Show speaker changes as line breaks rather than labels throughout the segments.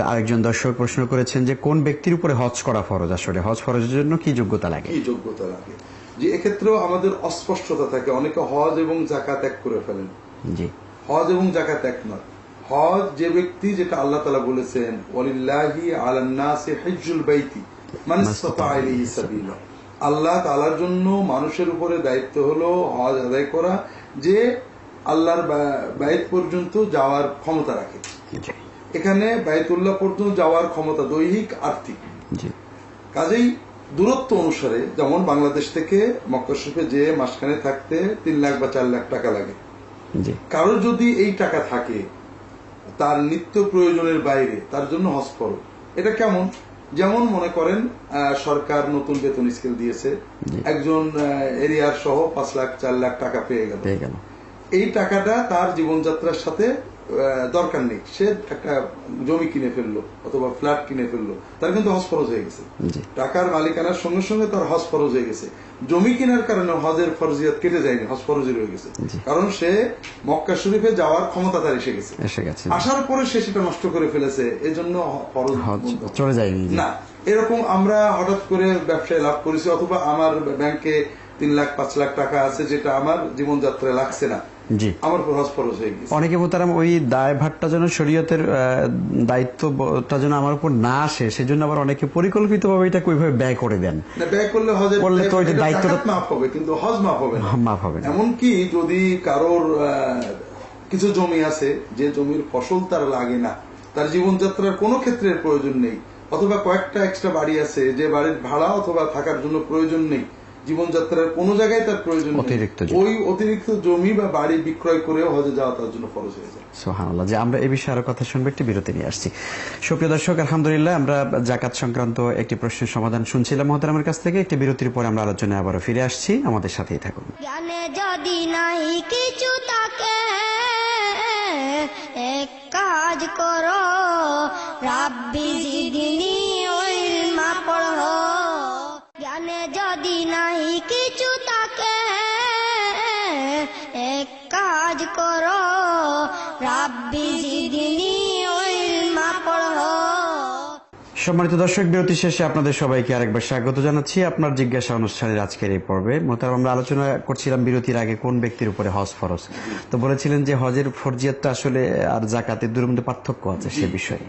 আরেকজন দর্শক প্রশ্ন করেছেন যে কোন ব্যক্তির উপরে হজ করা ফরজ আসলে? হজ ফরজের জন্য কি যোগ্যতা লাগে?
কি যোগ্যতা লাগে? যে এক্ষেত্রেও আমাদের অস্পষ্টতা থাকে। অনেকে হজ এবং জাকাত এক করে ফেলেন।
জি।
হজ এবং জাকাত এক নয়। হজ যে ব্যক্তি যেটা আল্লাহ তালা বলেছেন ওয়ালিল্লাহি আলান্নাসি হিজ্জুল বাইতি মান আল্লাহ তালার জন্য মানুষের উপরে দায়িত্ব হলো হজ আদায় করা যে আল্লাহর বাইত পর্যন্ত যাওয়ার ক্ষমতা রাখে।
জি।
এখানে বাইতুল্লাহ পর্যন্ত যাওয়ার ক্ষমতা দৈহিক আর্থিক। কাজেই দূরত্ব অনুসারে যেমন বাংলাদেশ থেকে মক্কা শরীফে যে মাসখানে থাকতে তিন লাখ বা চার লাখ টাকা লাগে।
জি।
কারোর যদি এই টাকা থাকে তার নিত্য প্রয়োজনের বাইরে তার জন্য হজ ফরজ। এটা কেমন? যেমন মনে করেন সরকার নতুন বেতন স্কেল দিয়েছে। একজন এরিয়ার সহ পাঁচ লাখ চার লাখ টাকা পেয়ে গেল। এই টাকাটা তার জীবনযাত্রার সাথে দরকার নেই। সে একটা জমি কিনে ফেলল অথবা ফ্ল্যাট কিনে ফেলল। তার কিন্তু হজ ফরজ হয়ে গেছে। টাকার মালিকানার সঙ্গে সঙ্গে তার হজ ফরজ হয়ে গেছে। জমি কেনার কারণে হজের ফরজিয়াত কেটে যায়নি হজ ফরজি রয়ে গেছে। কারণ সে মক্কা শরীফে যাওয়ার ক্ষমতা তার এসে গেছে। আসার পরে সে সেটা নষ্ট করে ফেলেছে এজন্য ফরজ
চলে যায়নি
না এরকম আমরা হঠাৎ করে ব্যবসায় লাভ করেছি অথবা আমার ব্যাংকে তিন লাখ পাঁচ লাখ টাকা আছে যেটা আমার জীবনযাত্রায় লাগছে না।
জি।
আমার হজ ফরজ হয়ে গেছে।
অনেকে মোতারাম ওই দায়ভারটা যেন শরীয়তের দায়িত্বটা যেন আমার উপর না আসে সেজন্য আবার অনেকে পরিকল্পিতভাবে এটাকে ওইভাবে ব্যয় করে দেন।
না ব্যয় করলে হজের
করলে তো ওই দায়িত্বটা-
মাফ হবে কিন্তু হজ মাফ হবে না।
মাফ হবে না।
এমনকি যদি কারোর কিছু জমি আছে যে জমির ফসল তার লাগে না তার জীবনযাত্রার কোনো ক্ষেত্রের প্রয়োজন নেই অথবা কয়েকটা এক্সট্রা বাড়ি আছে যে বাড়ির ভাড়া অথবা থাকার জন্য প্রয়োজন নেই জীবনযাত্রার কোনো জায়গায় তার প্রয়োজন
অতিরিক্ত জমি।
ওই অতিরিক্ত জমি বা বাড়ি বিক্রয় করেও হজে যাওয়া তার জন্য খরচ হয়ে যায়।
সোহানাল্লাহ যে আমরা এই বিষয়ে আরও কথা শুনব একটি বিরতি নিয়ে আসছি। সুপ্রিয় দর্শক আলহামদুলিল্লাহ আমরা জাকাত সংক্রান্ত একটি প্রশ্নের সমাধান শুনছিলাম মহতারামের কাছ থেকে। একটি বিরতির পরে আমরা আলোচনায় আবারও ফিরে আসছি। আমাদের সাথেই থাকুন।
জ্ঞানে যদি নাই কিছু তাকে এক কাজ করো রাব্বি যদি নাই কিছু তাকে এক কাজ করো। রাব্বি জিদিনি
সম্মানিত দর্শক বিরতি শেষে আপনাদের সবাইকে আরেকবার স্বাগত জানাচ্ছি আপনার জিজ্ঞাসা অনুষ্ঠানের আজকের এই পর্বে। মোতার আমরা আলোচনা করছিলাম বিরতির আগে কোন ব্যক্তির উপরে হজ ফরজ। তো বলেছিলেন যে হজের ফরজিয়াতটা আসলে আর জাকাতের দুর মধ্যে পার্থক্য আছে সে বিষয়ে।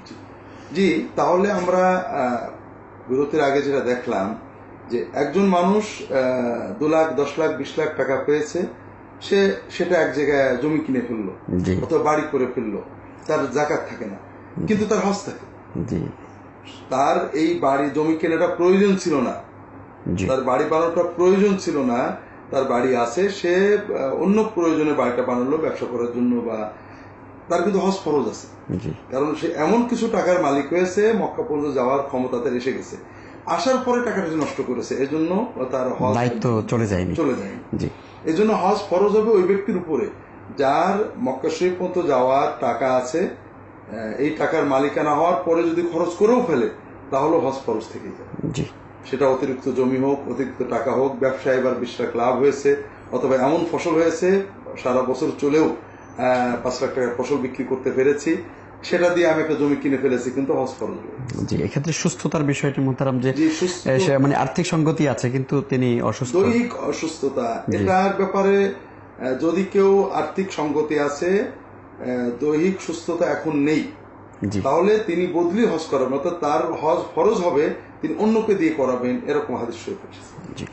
জি তাহলে আমরা বিরতির আগে যেটা দেখলাম যে একজন মানুষ আহ, দু লাখ দশ লাখ বিশ লাখ টাকা পেয়েছে সে সেটা এক জায়গায় জমি কিনে ফেলল অথবা বাড়ি করে ফেলল। তার জাকাত থাকে না কিন্তু তার হজ থাকে। তার এই বাড়ি জমি কেনাটা প্রয়োজন ছিল না। তার বাড়ি বানানোটা প্রয়োজন ছিল না। তার বাড়ি আছে সে অন্য প্রয়োজনে বাড়িটা বানালো ব্যবসা করার জন্য বা তার কিন্তু হজ ফরজ আছে। কারণ সে এমন কিছু টাকার মালিক হয়েছে মক্কা পর্যন্ত যাওয়ার ক্ষমতা তার এসে গেছে। আসার পরে টাকাটা নষ্ট করেছে এজন্য তার হজ
দায়িত্ব চলে যায়নি।
চলে যায়
জি।
এজন্য হজ ফরজ হবে ওই ব্যক্তির উপরে। যার মক্কা শরীফ পর্যন্ত যাওয়ার টাকা আছে এই টাকার মালিকানা হওয়ার পরে যদি খরচ করেও ফেলে তাহলে হজ ফরজ থেকে যায়।
জি।
সেটা অতিরিক্ত জমি হোক অতিরিক্ত টাকা হোক ব্যবসায় এবার বিশ লাখ লাভ হয়েছে অথবা এমন ফসল হয়েছে সারা বছর চলেও পাঁচ লাখ টাকার ফসল বিক্রি করতে পেরেছি সেটা দিয়ে আমি একটা জমি কিনে ফেলেছি কিন্তু হজ ফরজ
জি এক্ষেত্রে সুস্থতার বিষয়টি মোতারাম যে মানে আর্থিক সঙ্গতি আছে কিন্তু তিনি অসুস্থ।
দৈহিক অসুস্থতা। এটার ব্যাপারে যদি কেউ আর্থিক সঙ্গতি আছে দৈহিক সুস্থতা এখন নেই তাহলে তিনি বদলি হজ করাবেন অর্থাৎ তার হজ ফরজ হবে তিনি অন্যকে দিয়ে করাবেন এরকম হাদিস শরীফ।
জি।